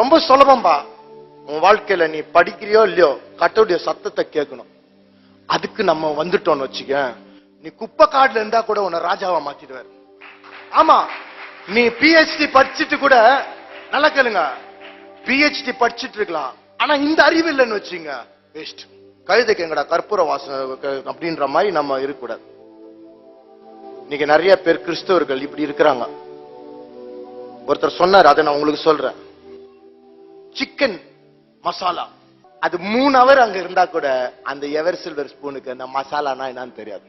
ரொம்ப சுலபம்பா. உன் வாழ்க்கையில நீ படிக்கிறியோ இல்லையோ கட்டோடைய சத்தத்தை கேட்கணும். அதுக்கு நம்ம வந்துட்டோம்னு வச்சுக்க நீ குப்பை காடுல இருந்தா கூட உன்னை ராஜாவா மாத்திடுவார். ஆமா நீ பிஹெச்டி படிச்சுட்டு கூட நல்லா கேளுங்க. பிஹெச்டி படிச்சுட்டு இருக்கலாம். ஆனா இந்த அறிவு இல்லைன்னு வச்சுங்க வேஸ்ட் கழுதைக்கு எங்கடா கற்பூர வாசம் அப்படின்ற மாதிரி நம்ம இருக்கக்கூடாது. இன்னைக்கு நிறைய பேர் கிறிஸ்தவர்கள் இப்படி இருக்கிறாங்க. ஒருத்தர் சொன்னார் அதை நான் உங்களுக்கு சொல்றேன். சிக்கன் மசாலா. அது மூணு அவர் அங்க இருந்தா கூட அந்த எவர் சில்வர் ஸ்பூனுக்கு அந்த மசாலானா என்னன்னு தெரியாது.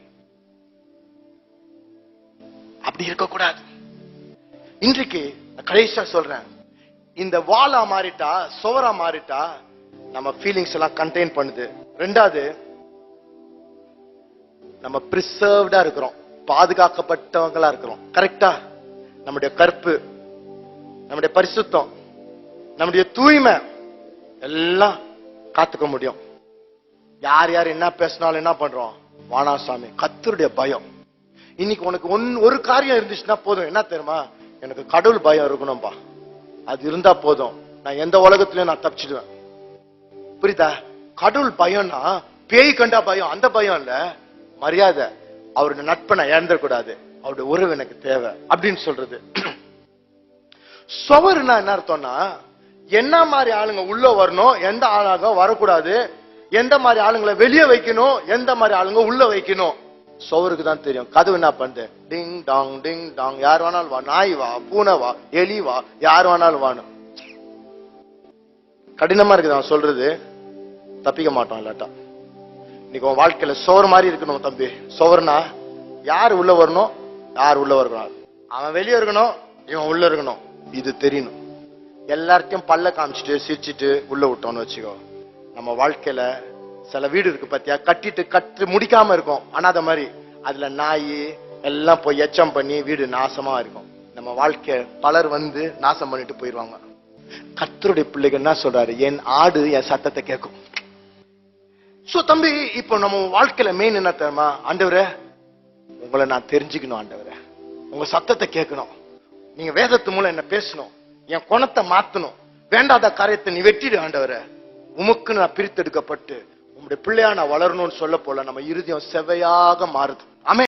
அப்படி இருக்கக்கூடாது. இன்றைக்கு நான் கடைசியா சொல்றேன். இந்த வாலா மாறிட்டா சுவரா மாறிட்டா நம்ம ஃபீலிங்ஸ் எல்லாம் கண்டெயின் பண்ணுது. ரெண்டாவது நம்ம பிரிசர்வ்டா இருக்கிறோம். பாதுகாக்கப்பட்டவங்களா இருக்கிறோம். கரெக்டா நம்முடைய கற்பு நம்முடைய பரிசுத்தம் நம்முடைய தூய்மை எல்லாம் காத்துக்க முடியும். யார் யார் என்ன பேசினாலும் என்ன பண்றோம்? வானாசாமி கத்தருடைய பயம். இன்னைக்கு உனக்கு ஒன் ஒரு காரியம் இருந்துச்சுன்னா போதும். என்ன தெரியுமா? எனக்கு கடவுள் பயம் இருக்கணும்பா. அது இருந்தா போதும். நான் எந்த உலகத்திலயும் நான் தப்பிச்சிடுவேன். புரியுதா? கடவுள் பயம்னா பேய் கண்டா பயம் அந்த பயம் இல்ல. மரியாதை அவருடைய நட்பை நான் இழந்துடக்கூடாது அவருடைய உறவு எனக்கு தேவை அப்படின்னு சொல்றது. சுவர்னா என்ன அர்த்தம்னா என்ன மாதிரி ஆளுங்க உள்ள வரணும் எந்த ஆளாக வரக்கூடாது எந்த மாதிரி ஆளுங்களை வெளியே வைக்கணும் எந்த மாதிரி ஆளுங்க உள்ள வைக்கணும். சுவருக்கு தான் தெரியும். கதவு என்ன பண்ணுது டிங் டாங் டிங் டாங். யார் வேணாலும் வா. நாய் வா பூனை வா எலி வா யார் வேணாலும் வாணும் கடினமா இருக்குது அவன் சொல்றது. தப்பிக்க மாட்டான் இல்லாட்டா. இன்னைக்கு உன் வாழ்க்கையில சோறு மாதிரி இருக்கணும் தம்பி. சோறுனா யார் உள்ள வரணும்? யார் உள்ள வரணும் அவன் வெளியே இருக்கணும் இவன் உள்ள இருக்கணும். இது தெரியணும். எல்லார்ட்டையும் பல்ல காமிச்சிட்டு சிரிச்சிட்டு உள்ள விட்டோம்னு வச்சுக்கோ. நம்ம வாழ்க்கையில சில வீடு இருக்கு பத்தியா? கட்டிட்டு கட்டு முடிக்காம இருக்கும். அனாத மாதிரி. அதுல நாய் எல்லாம் போய் எச்சம் பண்ணி வீடு நாசமா இருக்கும். நம்ம வாழ்க்கை பலர் வந்து நாசம் பண்ணிட்டு போயிடுவாங்க கத்தருடைய பிள்ளைகள் என்ன சொல்றாரு? என் ஆடு என் சத்தத்தை கேட்கும். சோ தம்பி இப்போ நம்ம வாழ்க்கையில மெயின் என்ன தெரியுமா? ஆண்டவரே உங்களை நான் தெரிஞ்சுக்கணும் ஆண்டவரே. உங்க சத்தத்தை கேட்கணும். நீங்க வேதத்து மூலம் என்ன பேசணும்? என் குணத்தை மாத்தணும். வேண்டாத காரியத்தை நீ வெற்றிடு ஆண்டவர. உமக்கு நான் பிரித்தெடுக்கப்பட்டு உங்களுடைய பிள்ளையா நான் வளரணும்னு சொல்ல போல நம்ம இருதயம் செவையாக மாறுது.